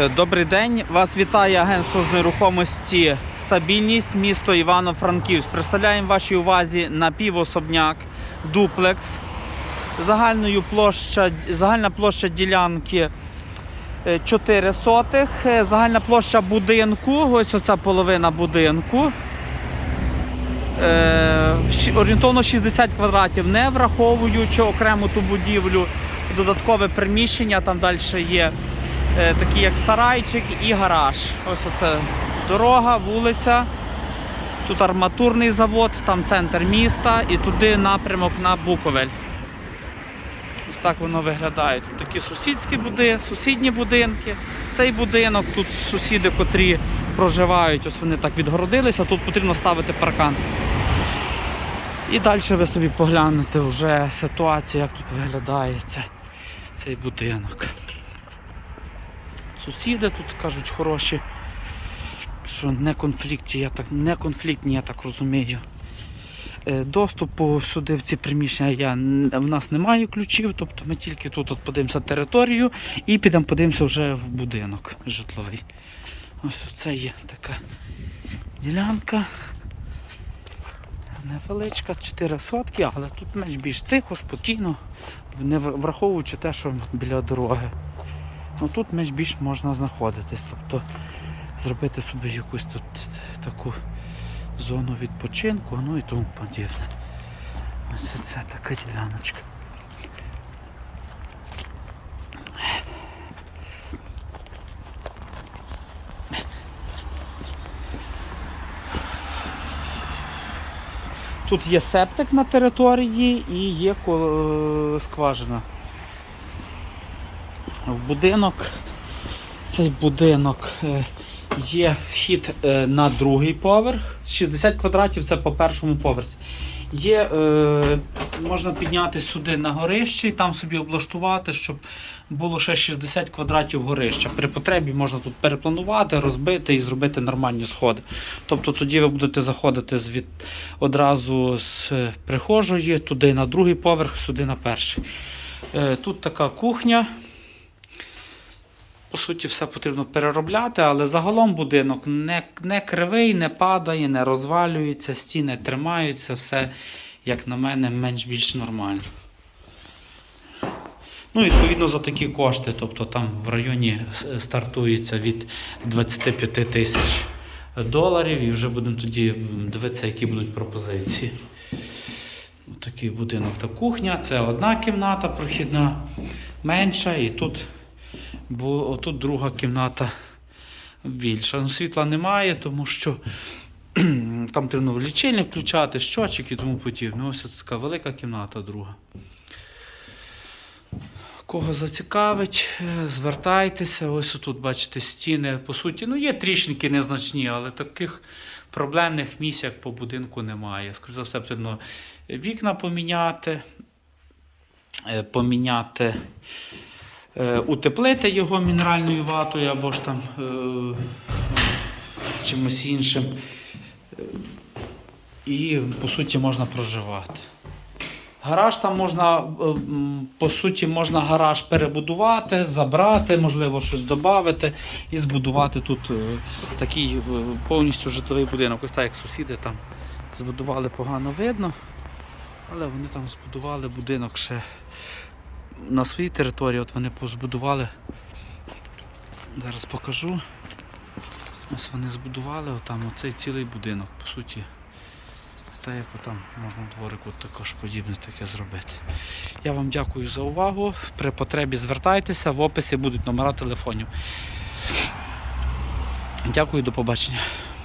Е, Добрий день. Вас вітає агентство з нерухомості Стабільність, місто Івано-Франківськ. Представляємо вашій увазі напівособняк, дуплекс. Загальною площа, загальна площа ділянки е, 4 сотих. Е, Загальна площа будинку, ось оця половина будинку. Е, орієнтовно 60 квадратів, не враховуючи окрему ту будівлю, додаткове приміщення, там далі є е, такі як сарайчик і гараж. Ось оце дорога, вулиця. Тут арматурний завод, там центр міста і туди напрямок на Буковель. Ось так воно виглядає. Тут такі сусідські буди, сусідні будинки. Цей будинок, тут сусіди, котрі проживають, ось вони так відгородилися, тут потрібно ставити паркан. І далі ви собі поглянете вже ситуацію, як тут виглядає цей будинок. Сусіди тут кажуть хороші, що не конфлікті, я так, не конфліктні, я так розумію. Е, Доступу сюди в ці приміщення я, в нас немає ключів, тобто ми тільки тут от подивимося територію і підемо подивимося вже в будинок житловий. Ось це є така ділянка. Невеличка, 4 сотки, але тут менш більш тихо, спокійно, не враховуючи те, що біля дороги. Ну тут менш більш можна знаходитись. Тобто зробити собі якусь тут таку зону відпочинку, ну і тому подібне. Ось це така діляночка. Тут є септик на території і є е, скважина. В будинок, цей будинок е, є вхід е, на другий поверх. 60 квадратів це по першому поверсі. Є, е, можна підняти сюди на горище і там собі облаштувати, щоб було ще 60 квадратів горища. При потребі можна тут перепланувати, розбити і зробити нормальні сходи. Тобто тоді ви будете заходити звід, одразу з е, прихожої, туди на другий поверх, сюди на перший. Е, Тут така кухня. По суті, все потрібно переробляти, але загалом будинок не, не кривий, не падає, не розвалюється, стіни тримаються, все, як на мене, менш-більш нормально. Ну, відповідно, за такі кошти, тобто там в районі е, стартується від 25 тисяч доларів, і вже будемо тоді дивитися, які будуть пропозиції. Такий будинок та кухня. Це одна кімната прохідна, менша, і тут, бо тут друга кімната більша. Ну, світла немає, тому що там треба лічильник включати, щочик і тому подібне. Ось така велика кімната друга. Кого зацікавить, е, звертайтеся. Ось тут, бачите, стіни. По суті, ну є тріщинки незначні, але таких проблемних місць, як по будинку, немає. Скоріше за все, потрібно вікна поміняти, е, поміняти, утеплити його мінеральною ватою або ж там е, чимось іншим. Е, І, по суті, можна проживати. Гараж там можна, е, по суті, можна гараж перебудувати, забрати, можливо, щось додати і збудувати тут е, такий е, повністю житловий будинок. Ось так, як сусіди там збудували погано видно, але вони там збудували будинок ще на своїй території. От вони позбудували. Зараз покажу. Ось вони збудували отам оцей цілий будинок, по суті. Та як там можна в дворику також подібне таке зробити. Я вам дякую за увагу. При потребі звертайтеся, в описі будуть номера телефонів. Дякую, до побачення.